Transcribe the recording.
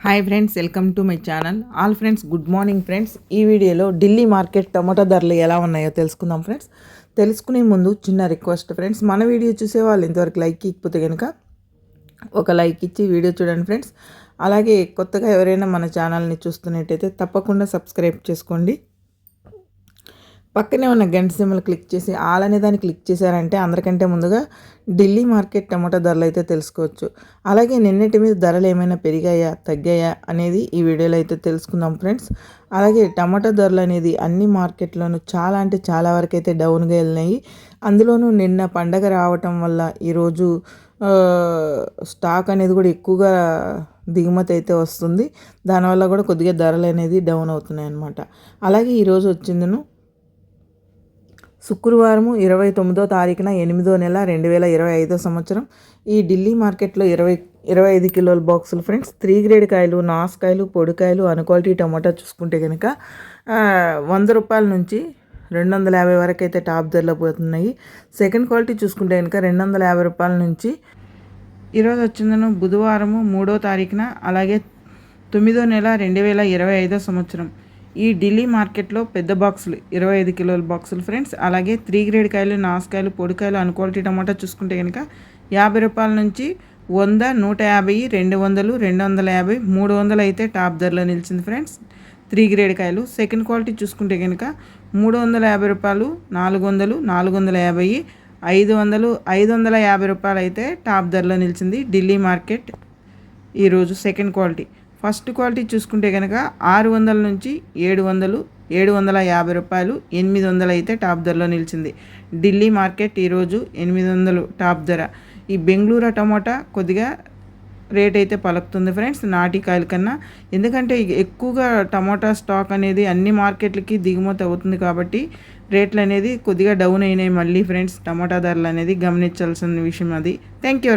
Hi friends welcome to my channel all friends good morning friends ఈ వీడియోలో Delhi market టమాటా ధరలు ఎలా ఉన్నాయో తెలుసుకుందాం ఫ్రెండ్స్ తెలుసుకునే ముందు చిన్న రిక్వెస్ట్ ఫ్రెండ్స్ మన వీడియో చూసే వాళ్ళు ఇంతవరకు లైక్ ఇకపోతే కనుక ఒక లైక్ ఇచ్చి వీడియో చూడండి ఫ్రెండ్స్ అలాగే కొత్తగా ఎవరైనా మన ఛానల్ని చూస్తున్నట్టయితే తప్పకుండా సబ్స్క్రైబ్ చేసుకోండి. పక్కనే ఉన్న గంట సిమ్మలు క్లిక్ చేసి ఆల్ అనే దాన్ని క్లిక్ చేశారంటే అందరికంటే ముందుగా ఢిల్లీ మార్కెట్ టమాటా ధరలు అయితే తెలుసుకోవచ్చు. అలాగే నిన్నటి మీద ధరలు ఏమైనా పెరిగాయా తగ్గాయా అనేది ఈ వీడియోలో అయితే తెలుసుకుందాం ఫ్రెండ్స్. అలాగే టమాటా ధరలు అనేది అన్ని మార్కెట్లోనూ చాలా అంటే చాలా వరకు అయితే డౌన్గా వెళ్ళినాయి. అందులోనూ నిన్న పండగ రావటం వల్ల ఈరోజు స్టాక్ అనేది కూడా ఎక్కువగా దిగుమతి అయితే వస్తుంది. దానివల్ల కూడా కొద్దిగా ధరలు అనేది డౌన్ అవుతున్నాయి అన్నమాట అలాగే ఈరోజు వచ్చిందను శుక్రవారము ఇరవై తొమ్మిదో తారీఖున ఎనిమిదో నెల రెండు వేల ఇరవై ఐదో సంవత్సరం. ఈ ఢిల్లీ మార్కెట్లో ఇరవై ఇరవై ఐదు కిలోల బాక్సులు ఫ్రెండ్స్. త్రీ గ్రేడ్ కాయలు నాసుకాయలు పొడికాయలు అన్క్వాలిటీ టమాటా చూసుకుంటే కనుక వంద రూపాయల నుంచి రెండు వందల యాభై వరకు అయితే టాప్ ధరలో పోతున్నాయి. సెకండ్ క్వాలిటీ చూసుకుంటే కనుక రెండు వందల యాభై రూపాయల నుంచి ఈరోజు వచ్చిందను బుధవారము మూడో తారీఖున అలాగే తొమ్మిదో నెల రెండు వేల ఇరవై ఐదో సంవత్సరం. ఈ ఢిల్లీ మార్కెట్లో పెద్ద బాక్సులు ఇరవై ఐదు కిలోల బాక్సులు ఫ్రెండ్స్. అలాగే త్రీ గ్రేడ్ కాయలు నాసుకాయలు పొడికాయలు అన్క్వాలిటీ టమాటా చూసుకుంటే కనుక యాభై రూపాయల నుంచి వంద నూట యాభై రెండు వందలు రెండు వందల యాభై మూడు వందలు అయితే టాప్ ధరలో నిలిచింది ఫ్రెండ్స్. త్రీ గ్రేడ్ కాయలు సెకండ్ క్వాలిటీ చూసుకుంటే కనుక మూడు వందల యాభై రూపాయలు నాలుగు వందలు నాలుగు వందల యాభై ఐదు వందలు ఐదు వందల యాభై రూపాయలు అయితే టాప్ ధరలో నిలిచింది ఢిల్లీ మార్కెట్. ఈరోజు సెకండ్ క్వాలిటీ. ఫస్ట్ క్వాలిటీ చూసుకుంటే కనుక ఆరు వందల నుంచి ఏడు వందలు ఏడు వందల యాభై రూపాయలు ఎనిమిది వందలు అయితే టాప్ ధరలో నిలిచింది. ఢిల్లీ మార్కెట్ ఈరోజు ఎనిమిది వందలు టాప్ ధర. ఈ బెంగళూరు టమోటా కొద్దిగా రేట్ అయితే పలుకుతుంది ఫ్రెండ్స్ నాటికాయల కన్నా. ఎందుకంటే ఎక్కువగా టమాటా స్టాక్ అనేది అన్ని మార్కెట్లకి దిగుమతి అవుతుంది కాబట్టి రేట్లు అనేది కొద్దిగా డౌన్ అయినాయి మళ్ళీ ఫ్రెండ్స్ టమాటా ధరలు అనేది గమనించాల్సిన విషయం అది. Thank you